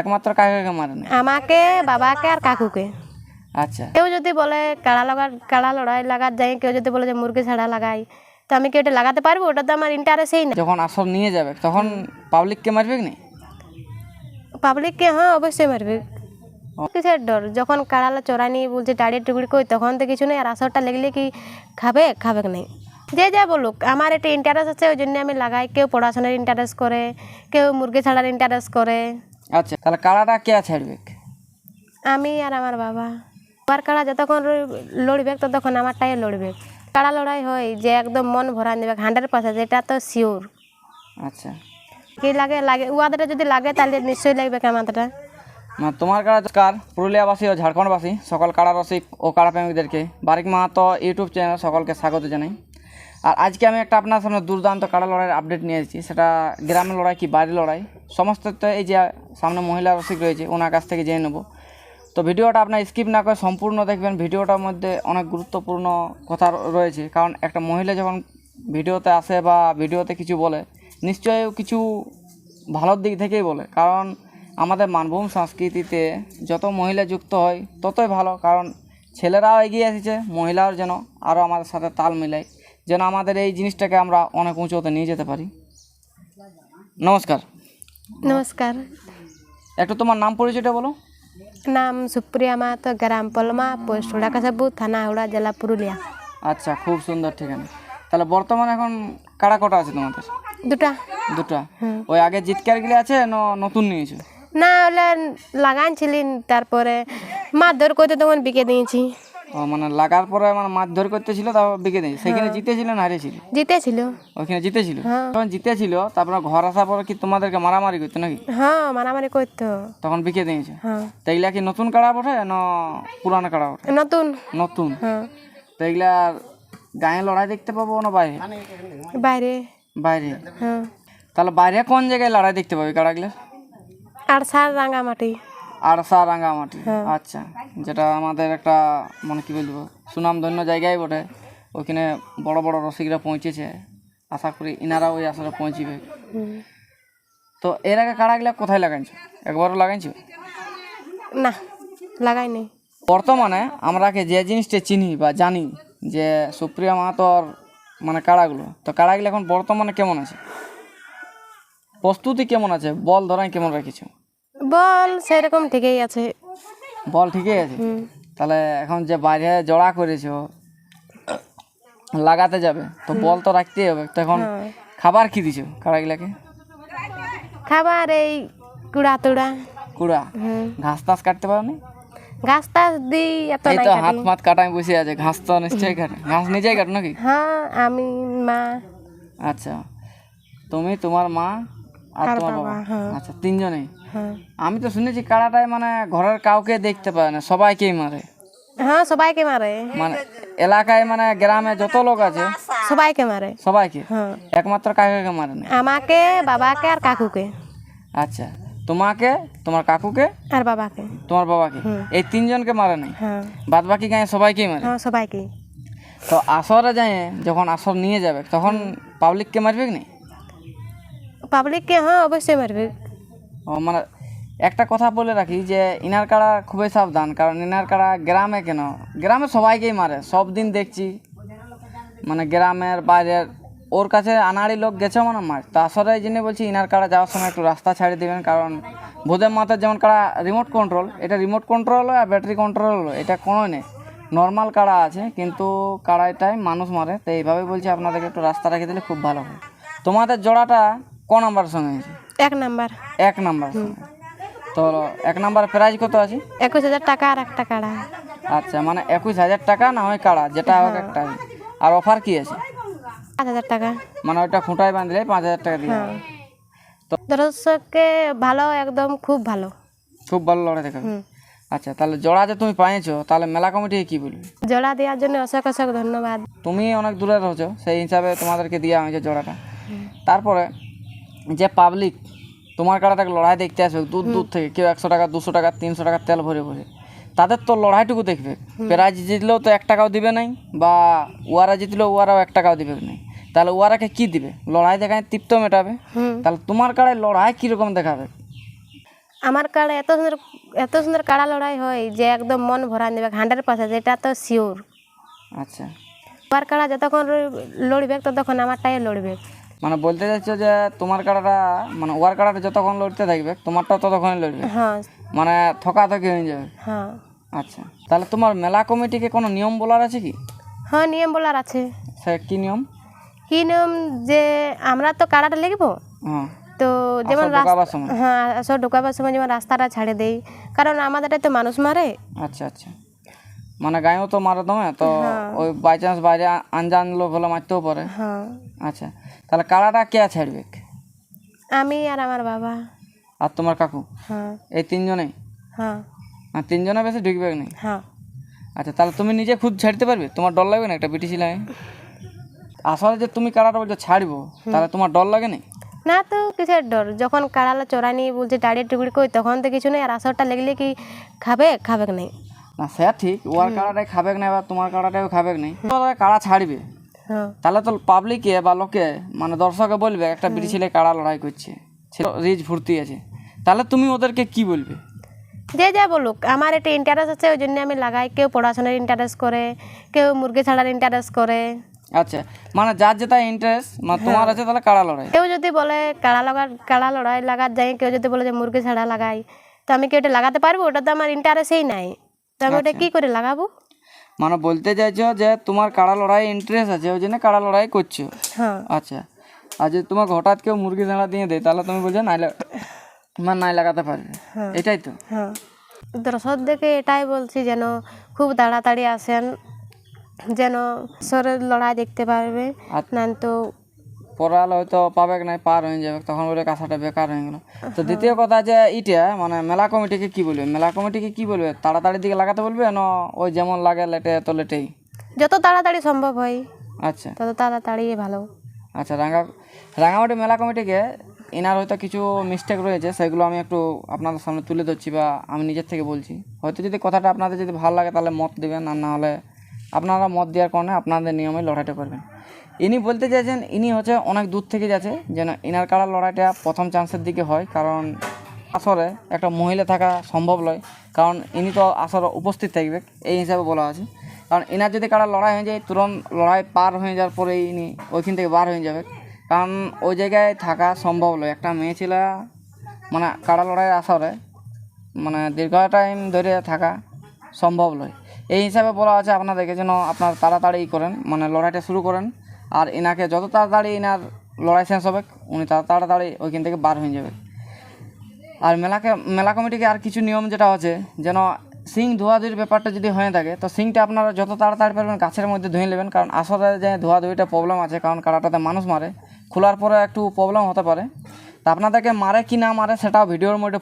একমাত্র কাকে কাকে মারে না আমাকে বাবাকে আর কাকুকে। আচ্ছা। কেউ যদি বলে কাড়া লাগা কাড়া লড়াই লাগার যাই কেউ যদি বলে যে মুরগি ছাড়া লাগাই তো আমি কি ওটা লাগাতে পারব? ওটা তো আমার ইন্টারেস্টই না। যখন আসর নিয়ে যাবে তখন পাবলিককে মারবে কি পাবলিককে হ্যাঁ অবশ্যই মারবে। কিসের ডর? যখন কাড়ালা চড়াই নিয়ে বলছে টাড়ি টুকরি কই তখন তো কিছু নেই আর আসরটা লেগলে কি খাবে? খাবে কি নেই? যে যা বলুক আমার একটা ইন্টারেস্ট আছে ওই জন্য আমি লাগাই। কেউ পড়াশোনার ইন্টারেস্ট করে কেউ মুরগি ছাড়ার ইন্টারেস্ট করে। আচ্ছা তাহলে কাড়াটা কে ছাড়বে? আমি আর আমার বাবা। আমার কাড়া যতক্ষণ লড়বে ততক্ষণ আমারটাই লড়বে। কাড়া লড়াই হয় যে একদম মন ভরা দেবে হান্ড্রেড পার্সেন্ট যেটা তো শিওর আচ্ছা। কি লাগে লাগে উয়াদের যদি লাগে তাহলে নিশ্চয়ই লাগবে কামাতটা না তোমার কাড়া কার? পুরুলিয়াবাসী ও ঝাড়খণ্ডবাসী সকল কাড়া রসিক ও কাড়া প্রেমিকদেরকে বারিক মাহাতো ইউটিউব চ্যানেল সকলকে স্বাগত জানাই। আর আজকে আমি একটা আপনার সামনে দুর্দান্ত কাড়া লড়াইয়ের আপডেট নিয়ে এসেছি। সেটা গ্রামের লড়াই কি বাড়ির লড়াই? সমস্ত তো এই যে সামনে মহিলা রসিক রয়েছে, ওনার কাছ থেকে জেনে নেব। তো ভিডিওটা আপনার স্কিপ না করে সম্পূর্ণ দেখবেন। ভিডিওটার মধ্যে অনেক গুরুত্বপূর্ণ কথা রয়েছে। কারণ একটা মহিলা যখন ভিডিওতে আসে বা ভিডিওতে কিছু বলে, নিশ্চয়ই কিছু ভালোর দিক থেকেই বলে। কারণ আমাদের মানভূম সংস্কৃতিতে যত মহিলা যুক্ত হয়, ততই ভালো। কারণ ছেলেরাও এগিয়ে এসেছে, মহিলাও যেন আরও আমাদের সাথে তাল মিলায়। যেন আমাদের এই জিনিসটাকে আমরা অনেক উঁচুতে নিয়ে যেতে পারি। নমস্কার। নমস্কার। একটু তোমার নাম পরিচয়টা বলো। নাম সুপ্রিয়া মাহাতো গ্রাম পলমা পোস্ট হুড়াকাসাবু থানা হুড়া জেলা পুরুলিয়া। আচ্ছা খুব সুন্দর ঠিকানা। তাহলে বর্তমানে এখন কারা কটা আছে তোমাদের? দুটা। দুটা। ওই আগে জিতকার গিলে আছে না নতুন নিয়েছো? না হলে লাগাইছিলি তারপরে মারধর করতে তখন বিকে দিয়েছি। ও মানে লাগার পরে মানে মাছ ধর করতেছিল তারপর বিকে দিয়েছি সেখানে জিতেছিল না হারিয়েছিল? জিতেছিল। ওইখানে জিতেছিল? হ্যাঁ। তখন জিতেছিল তারপরে ঘর আসার পরে কি তোমাদেরকে মারামারি করতো নাকি? হ্যাঁ মারামারি করতো। তখন বিকে দিয়েছে? হ্যাঁ। তো এগুলা কি নতুন কাড়া ওঠে না পুরানো কাড়া ওঠে নতুন। নতুন? হ্যাঁ। তো এগুলা গায়ে লড়াই দেখতে পাবো না বাইরে? বাইরে। বাইরে? হ্যাঁ। তাহলে বাইরে কোন জায়গায় লড়াই দেখতে পাবি কাড়াগুলা? আর সার রাঙামাটি। আরসা রাঙ্গামাটি আচ্ছা যেটা আমাদের একটা মানে কি বলব সুনামধন্য জায়গায় বটে। ওইখানে বড় বড় রসিকরা পৌঁছেছে। আশা করি ইনারা ওই আসলে পৌঁছিবে। তো এর আগে কাড়াগুলা কোথায় লাগাইছো? একবারও লাগাইছো? না লাগাইনি বর্তমানে আমরাকে যে জিনিসটা চিনি বা জানি যে সুপ্রিয়া মাহাতর মানে কাড়াগুলো তো কাড়াগুলো এখন বর্তমানে কেমন আছে? প্রস্তুতি কেমন আছে? বল ধরাই কেমন রেখেছো? বল সেরকম ঠিকই আছে। বল ঠিকই আছে? তাহলে এখন যে বাইরে জড়া করেছ লাগাতে যাবে। তো বল তো রাখতেই হবে। তো এখন হ্যাঁ। খাবার কি দিছো কাড়াগুলাকে খাবার এই কুড়া তুড়া। কুড়া? ঘাস টাস কাটতে পারো নি ঘাস টাস দিই এত নাই তো হাত মাত কাটায় বসে আছে। ঘাস তো নিশ্চয়ই কাটে। ঘাস নিজেই কাটো নাকি? হ্যাঁ আমি মা। আচ্ছা। তুমি তোমার মা আর আর তোমার বাবা, বাবা। হ্যাঁ। আচ্ছা তিনজনেই? হ্যাঁ। আমি তো শুনেছি কাড়াটায় মানে ঘরের কাউকে দেখতে পায় না সবাইকেই মারে। হ্যাঁ সবাইকে মারে। মানে এলাকায় মানে গ্রামে যত লোক আছে সবাইকে মারে। সবাইকে? হ্যাঁ। একমাত্র কাকে কাকে মারে না? আমাকে বাবাকে আর কাকুকে। আচ্ছা তোমাকে তোমার কাকুকে? আর বাবাকে। তোমার বাবাকে? এই তিনজনকে মারে নাই? হ্যাঁ। বাদ বাকি গায়ে সবাইকেই মারে? সবাইকে তো আসরে যায় যখন আসর নিয়ে যাবে তখন পাবলিককে মারবে কি না পাবলিককে হ্যাঁ অবশ্যই মারবে ও মানে একটা কথা বলে রাখি যে, ইনার কাড়া খুবই সাবধান, কারণ ইনার কাড়া গ্রামে কেন? গ্রামে সবাইকেই মারে, সব দিন দেখছি। মানে গ্রামের বাইরের, ওর কাছে আনাড়ি লোক গেছে মানে মার তা আসলে এই জন্য বলছি ইনার কাড়া যাওয়ার সময় একটু রাস্তা ছাড়িয়ে দেবেন, কারণ ভূতের মাথার যেমন কাড়া রিমোট কন্ট্রোল এটা রিমোট কন্ট্রোল আর ব্যাটারি কন্ট্রোল এটা কোনো নেই। নর্মাল কাড়া আছে, কিন্তু কাড়াইটাই মানুষ মারে, তো এইভাবে বলছি, আপনাদেরকে একটু রাস্তা রেখে দিলে খুব ভালো হয়। তোমাদের জোড়াটা ক নাম্বার সঙ্গে আছে? এক নাম্বার। এক নাম্বার তো এক নাম্বার প্রাইজ কত আছে? একুশ হাজার টাকা আর একটা কাড়া। আচ্ছা মানে একুশ হাজার টাকা না হয় কাড়া যেটা হবে একটা। আর অফার কি আছে? পাঁচ হাজার টাকা। মানে ওইটা খুঁটায় বাঁধলে পাঁচ হাজার টাকা দিয়ে। হ্যাঁ। দর্শককে ভালো একদম খুব ভালো। খুব ভালো লড়াই হুম। আচ্ছা তাহলে জোড়া যে তুমি পাইছো তাহলে মেলা কমিটি কি বলবে? জোড়া দেওয়ার জন্য অশেষ অশেষ ধন্যবাদ। তুমি অনেক দূরে রয়েছো সেই হিসাবে তোমাদেরকে দেওয়া হয়েছে জোড়াটা। তারপরে যে পাবলিক তোমার কাড়াটাকে লড়াই দেখতে আসবে দূর দূর থেকে কেউ একশো টাকা দুশো টাকা তিনশো টাকা তেল ভরে ভরে। তাদের তো লড়াইটুকু দেখবে। প্রাইজ জিতলেও তো এক টাকাও দিবে নাই বা ওয়ারা জিতলেও ওয়ারাও এক টাকাও দিবে নাই। তাহলে ওয়ারাকে কি দিবে? লড়াই দেখায় তৃপ্ত মেটাবে। তাহলে তোমার কাড়ায় লড়াই কীরকম দেখাবে? আমার কাড়া এত সুন্দর এত সুন্দর কাড়া লড়াই হয় যে একদম মন ভরা দেবে হান্ড্রেড পার্সেন্ট এটা তো শিওর আচ্ছা। আমার কাড়া যতক্ষণ লড়বে ততক্ষণ আমারটাই লড়বে। মানে বলতে চাইছো যে তোমার কাড়াটা মানে ওয়ার কাড়াটা যতক্ষণ লড়তে থাকবে তোমারটাও ততক্ষণই লড়বে? হ্যাঁ। মানে থকাথকি হয়ে যাবে? হ্যাঁ। আচ্ছা। তাহলে তোমার মেলা কমিটিকে কোনো নিয়ম বলার আছে কি? হ্যাঁ নিয়ম বলার আছে। সে কি নিয়ম? কি নিয়ম? যে আমরা তো কাড়াটা লিখব হ্যাঁ। তো যেমন হ্যাঁ আসর ঢোকাবার সময় যেমন রাস্তাটা ছাড়ে দেই। কারণ আমাদের তো মানুষ মারে। আচ্ছা আচ্ছা। মানে গায়েও তো মারা দমে তো ওই বাই চান্স বাইরে আনজান লোক হলে মারতেও পারে। হ্যাঁ। আচ্ছা তাহলে কাড়াটা কে ছাড়বে আমি আর আমার বাবা। আর তোমার কাকু? হ্যাঁ। এই তিনজনেই হ্যাঁ। আর তিনজনে বেশি ঢুকবে না হ্যাঁ। আচ্ছা তাহলে তুমি নিজে খুদ ছাড়তে পারবে? তোমার ডর লাগবে না একটা বিটিসি লাগে আসলে যে তুমি কাড়াটা বলছো ছাড়বো তাহলে তোমার ডর লাগে না না তো কিসের ডর। যখন কাড়ালা চোরানি বলছে দাঁড়িয়ে টুকরি কই? তখন তো কিছু নেই। আর আসরটা লেগলে কি খাবে? খাবে নাই? না সে ঠিক ওর কাড়াটাই খাবে না বা তোমার কাড়াটাও খাবে না কাড়া ছাড়বে? হ্যাঁ। তাহলে তো পাবলিকে বা লোকে মানে দর্শকে বলবে একটা বিটি ছেলে কাড়া লড়াই করছে? ছেলে রিচ ভর্তি আছে। তাহলে তুমি ওদেরকে কি বলবে? যে যা বলুক আমার একটা ইন্টারেস্ট আছে ওই জন্য আমি লাগাই। কেউ পড়াশোনার ইন্টারেস্ট করে কেউ মুরগি ছাড়ার ইন্টারেস্ট করে। আচ্ছা মানে যার যেটা ইন্টারেস্ট মানে তোমার আছে তাহলে কাড়া লড়াই? কেউ যদি বলে কাড়া লাগার কাড়া লড়াই লাগার যাই কেউ যদি বলে যে মুরগি ছাড়া লাগাই তো আমি কি ওটা লাগাতে পারব? ওটা তো আমার ইন্টারেস্টই নাই। তো আমি ওটা কি করে লাগাবো? মানে বলতে চাইছো যে তোমার কাড়া লড়াই ইন্টারেস্ট আছে ওই জন্য কাড়া লড়াই করছ? হ্যাঁ। আচ্ছা। আর যদি তোমাকে হঠাৎ কেউ মুরগি ঝাড়া দিয়ে দেয় তাহলে তুমি বলছো নাই মানে নাই লাগাতে পারবে। এটাই তো। হ্যাঁ। দর্শকদেরকে এটাই বলছি যেন খুব তাড়াতাড়ি আসেন যেন সরের লড়াই দেখতে পারবে। আর না তো পড়ালে হয়তো পাবে নাই পার হয়ে যাবে তখন বলে কাঁসাটা বেকার হয়ে গেল। তো দ্বিতীয় কথা যে ইটা মানে মেলা কমিটিকে কি বলবে? মেলা কমিটিকে কি বলবে? তাড়াতাড়ি দিকে লাগাতে বলবে না ওই যেমন লাগে লেটে তো লেটেই? যত তাড়াতাড়ি সম্ভব হয়। আচ্ছা। তত তাড়াতাড়ি ভালো। আচ্ছা রাঙ্গা রাঙামাটি মেলা কমিটিকে এনার হয়তো কিছু মিস্টেক রয়েছে সেগুলো আমি একটু আপনাদের সামনে তুলে ধরছি বা আমি নিজের থেকে বলছি। হয়তো যদি কথাটা আপনাদের যদি ভালো লাগে তাহলে মত দেবেন আর না হলে আপনারা মত দেওয়ার কারণে আপনাদের নিয়মে লড়াইটা করবেন। ইনি বলতে চাইছেন, ইনি হচ্ছে অনেক দূর থেকে যাচ্ছে, যেন ইনার কাড়ার লড়াইটা প্রথম চান্সের দিকে হয়, কারণ আসরে একটা মহিলা থাকা সম্ভব নয়, কারণ ইনি তো আসরে উপস্থিত থাকবে, এই হিসাবে বলা আছে। কারণ এনার যদি কারা লড়াই হয়ে যায়, তুরন্ত লড়াই পার হয়ে যাওয়ার পরে ইনি ওইখান থেকে বার হয়ে যাবে। কারণ ওই জায়গায় থাকা সম্ভব নয়। একটা মেয়ে ছেলে মানে কারা লড়াইয়ের আসরে মানে দীর্ঘ টাইম ধরে থাকা সম্ভব নয়। এই হিসাবে বলা আছে আপনাদেরকে, যেন আপনার তাড়াতাড়ি করেন মানে লড়াইটা শুরু করেন। আর এনাকে যত তাড়াতাড়ি এনার লড়াই শেষ হবে, উনি তাড়াতাড়ি ওইখান থেকে বার হয়ে যাবে। আর মেলাকে, মেলা কমিটিকে আর কিছু নিয়ম যেটা আছে, যেন সিং ধোয়াধুয়ির ব্যাপারটা যদি হয়ে থাকে, তো সিংটা আপনারা যত তাড়াতাড়ি পারবেন গাছের মধ্যে ধুয়ে নেবেন, কারণ আসলে যে ধোয়াধুয়িটা প্রবলেম আছে, কারণ কাটাটাতে মানুষ মারে, খোলার পরে একটু প্রবলেম হতে পারে। তা আপনাদেরকে মারে কি না মারে, সেটাও ভিডিওর মধ্যে